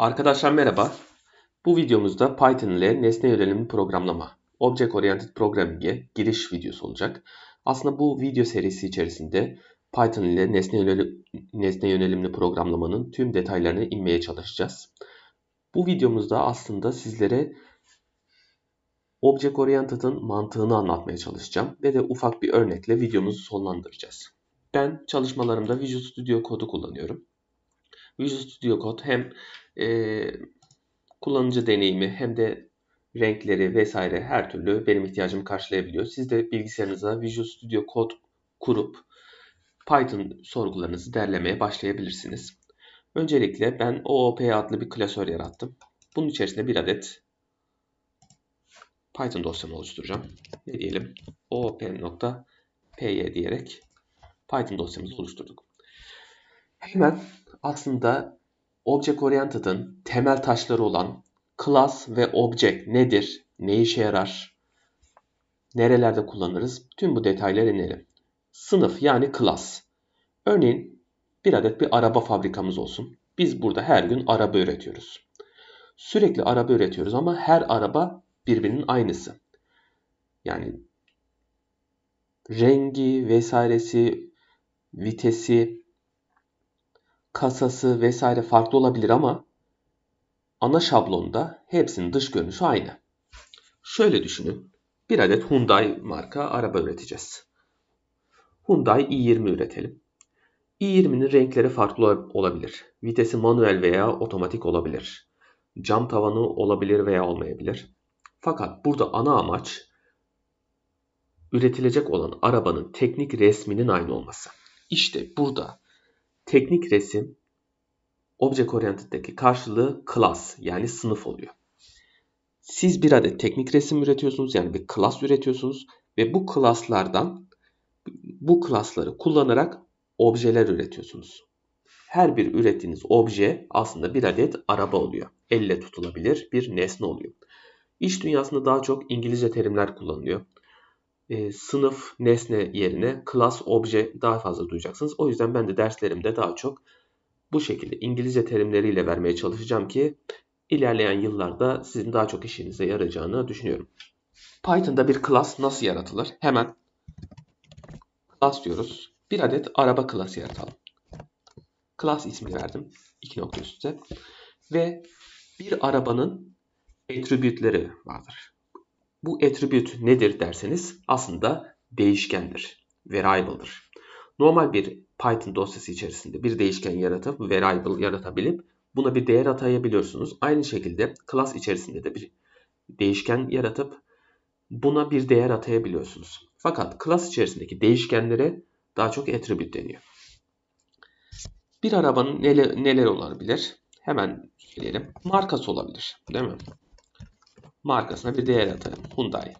Arkadaşlar merhaba. Bu videomuzda Python ile nesne yönelimli programlama, Object Oriented Programming'e giriş videosu olacak. Aslında bu video serisi içerisinde Python ile nesne, yönelim, nesne yönelimli programlamanın tüm detaylarına inmeye çalışacağız. Bu videomuzda aslında sizlere Object Oriented'ın mantığını anlatmaya çalışacağım ve de ufak bir örnekle videomuzu sonlandıracağız. Ben çalışmalarımda Visual Studio Code'u kullanıyorum. Visual Studio Code hem e, kullanıcı deneyimi hem de renkleri vesaire her türlü benim ihtiyacımı karşılayabiliyor. Siz de bilgisayarınıza Visual Studio Code kurup Python sorgularınızı derlemeye başlayabilirsiniz. Öncelikle ben OOP adlı bir klasör yarattım. Bunun içerisinde bir adet Python dosyamı oluşturacağım. Ne diyelim? oop.py diyerek Python dosyamızı oluşturduk. Hemen aslında Object Oriented'ın temel taşları olan class ve object nedir, ne işe yarar, nerelerde kullanırız tüm bu detaylara inelim. Sınıf yani class. Örneğin bir adet bir araba fabrikamız olsun. Biz burada her gün araba üretiyoruz. Sürekli araba üretiyoruz ama her araba birbirinin aynısı. Yani rengi vesairesi, vitesi, kasası vesaire farklı olabilir ama ana şablonda hepsinin dış görünüşü aynı. Şöyle düşünün. Bir adet Hyundai marka araba üreteceğiz. Hyundai i20 üretelim. i20'nin renkleri farklı olabilir. Vitesi manuel veya otomatik olabilir. Cam tavanı olabilir veya olmayabilir. Fakat burada ana amaç üretilecek olan arabanın teknik resminin aynı olması. İşte burada teknik resim Object Oriented'deki karşılığı class yani sınıf oluyor. Siz bir adet teknik resim üretiyorsunuz yani bir class üretiyorsunuz ve bu class'lardan bu class'ları kullanarak objeler üretiyorsunuz. Her bir ürettiğiniz obje aslında bir adet araba oluyor. Elle tutulabilir bir nesne oluyor. İş dünyasında daha çok İngilizce terimler kullanılıyor. Ee, sınıf, nesne yerine class, obje daha fazla duyacaksınız. O yüzden ben de derslerimde daha çok bu şekilde İngilizce terimleriyle vermeye çalışacağım ki ilerleyen yıllarda sizin daha çok işinize yarayacağını düşünüyorum. Python'da bir class nasıl yaratılır? Hemen class diyoruz. Bir adet araba klası yaratalım. Class ismi verdim. İki nokta üstte. Ve bir arabanın attribute'leri vardır. Bu attribute nedir derseniz aslında değişkendir. Variable'dır. Normal bir Python dosyası içerisinde bir değişken yaratıp variable yaratabilip buna bir değer atayabiliyorsunuz. Aynı şekilde class içerisinde de bir değişken yaratıp buna bir değer atayabiliyorsunuz. Fakat class içerisindeki değişkenlere daha çok attribute deniyor. Bir arabanın neler, neler olabilir? Hemen söyleyelim. Markası olabilir. Değil mi? Markasına bir değer atalım. Hyundai.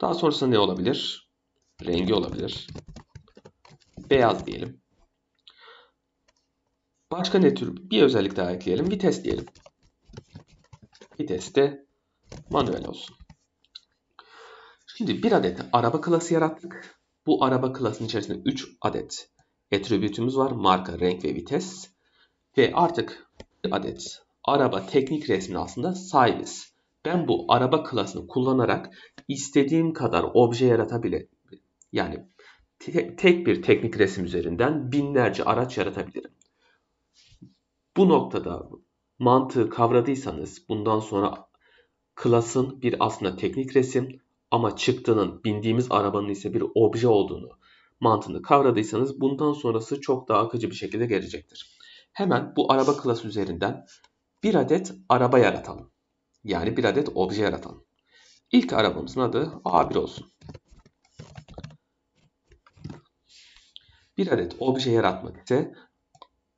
Daha sonrasında ne olabilir? Rengi olabilir. Beyaz diyelim. Başka ne tür bir özellik daha ekleyelim. Vites diyelim. Vites de manuel olsun. Şimdi bir adet araba klası yarattık. Bu araba klasının içerisinde 3 adet attribütümüz var. Marka, renk ve vites. Ve artık bir adet araba teknik resmini aslında sahibiz. Ben bu araba klasını kullanarak istediğim kadar obje yaratabilirim. Yani tek bir teknik resim üzerinden binlerce araç yaratabilirim. Bu noktada mantığı kavradıysanız bundan sonra klasın bir aslında teknik resim ama çıktığının bindiğimiz arabanın ise bir obje olduğunu mantığını kavradıysanız bundan sonrası çok daha akıcı bir şekilde gelecektir. Hemen bu araba klası üzerinden bir adet araba yaratalım. Yani bir adet obje yaratalım. İlk arabamızın adı A1 olsun. Bir adet obje yaratmak ise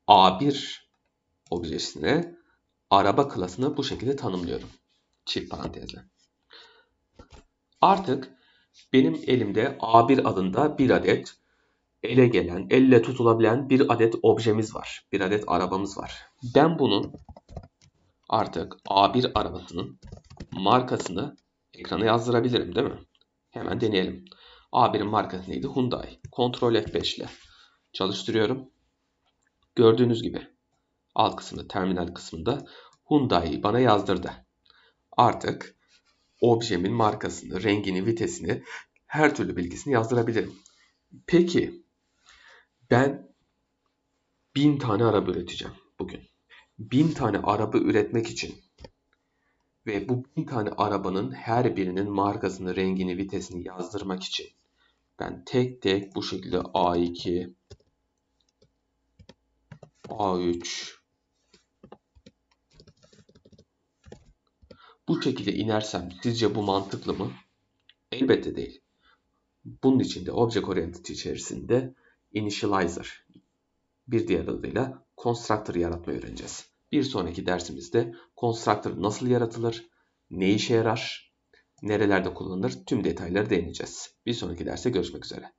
A1 objesine araba klasını bu şekilde tanımlıyorum. Çift parantezle. Artık benim elimde A1 adında bir adet ele gelen, elle tutulabilen bir adet objemiz var. Bir adet arabamız var. Ben bunun artık A1 arabasının markasını ekrana yazdırabilirim değil mi? Hemen deneyelim. A1'in markası neydi? Hyundai. Ctrl F5 ile çalıştırıyorum. Gördüğünüz gibi alt kısımda terminal kısmında Hyundai'yi bana yazdırdı. Artık objemin markasını, rengini, vitesini, her türlü bilgisini yazdırabilirim. Peki ben bin tane araba üreteceğim bugün. Bin tane araba üretmek için ve bu bin tane arabanın her birinin markasını, rengini, vitesini yazdırmak için ben tek tek bu şekilde A2, A3 bu şekilde inersem sizce bu mantıklı mı? Elbette değil. Bunun için de Object Oriented içerisinde Initializer bir diğer adıyla Constructor yaratmayı öğreneceğiz. Bir sonraki dersimizde Constructor nasıl yaratılır, ne işe yarar, nerelerde kullanılır tüm detayları değineceğiz. Bir sonraki derste görüşmek üzere.